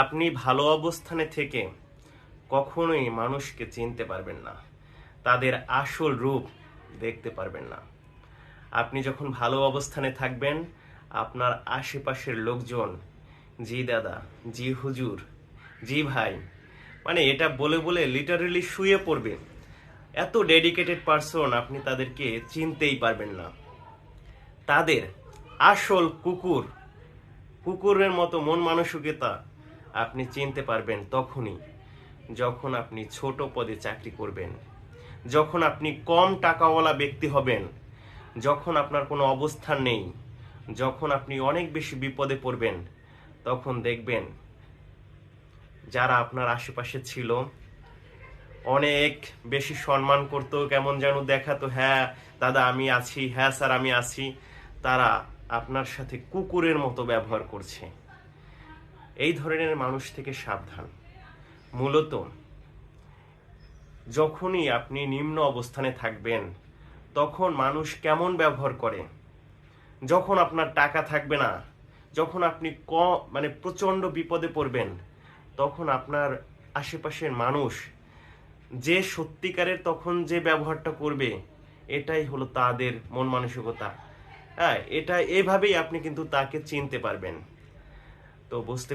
আপনি ভালো অবস্থানে থেকে কখনোই মানুষকে চিনতে পারবেন না। তাদের আসল রূপ দেখতে পারবেন না। আপনি যখন ভালো অবস্থানে থাকবেন, আপনার আশেপাশের লোকজন, জি দাদা, জি হুজুর, জি ভাই মানে এটা বলে বলে লিটারেলি শুয়ে পড়বে। এত ডেডিকেটেড পারসন আপনি তাদেরকে চিনতেই পারবেন না। তাদের আসল কুকুর, কুকুরের মতো মন মানসিকতা আপনি চিনতে পারবেন তখনই যখন আপনি ছোট পদে চাকরি করবেন, যখন আপনি কম টাকাওয়ালা ব্যক্তি হবেন, যখন আপনার কোনো অবস্থান নেই, যখন আপনি অনেক বেশি বিপদে পড়বেন, তখন দেখবেন যারা আপনার আশেপাশে ছিল, অনেক বেশি সম্মান করতো, কেমন যেন দেখাতো হ্যাঁ দাদা, আমি আছি হ্যাঁ স্যার, আমি আছি। তারা আপনার সাথে কুকুরের মতো ব্যবহার করছে। এই ধরনের মানুষ থেকে সাবধান। মূলত, যখনই আপনি নিম্ন অবস্থানে থাকবেন, তখন মানুষ কেমন ব্যবহার করে? যখন আপনার টাকা থাকবে না, যখন আপনি ক মানে প্রচণ্ড বিপদে পড়বেন, তখন আপনার আশেপাশের মানুষ যে সত্যিকারের তখন যে ব্যবহারটা করবে, এটাই হলো তাদের মন মানসিকতা। হ্যাঁ এটা এভাবেই আপনি কিন্তু তাকে চিনতে পারবেন। তো বুঝতে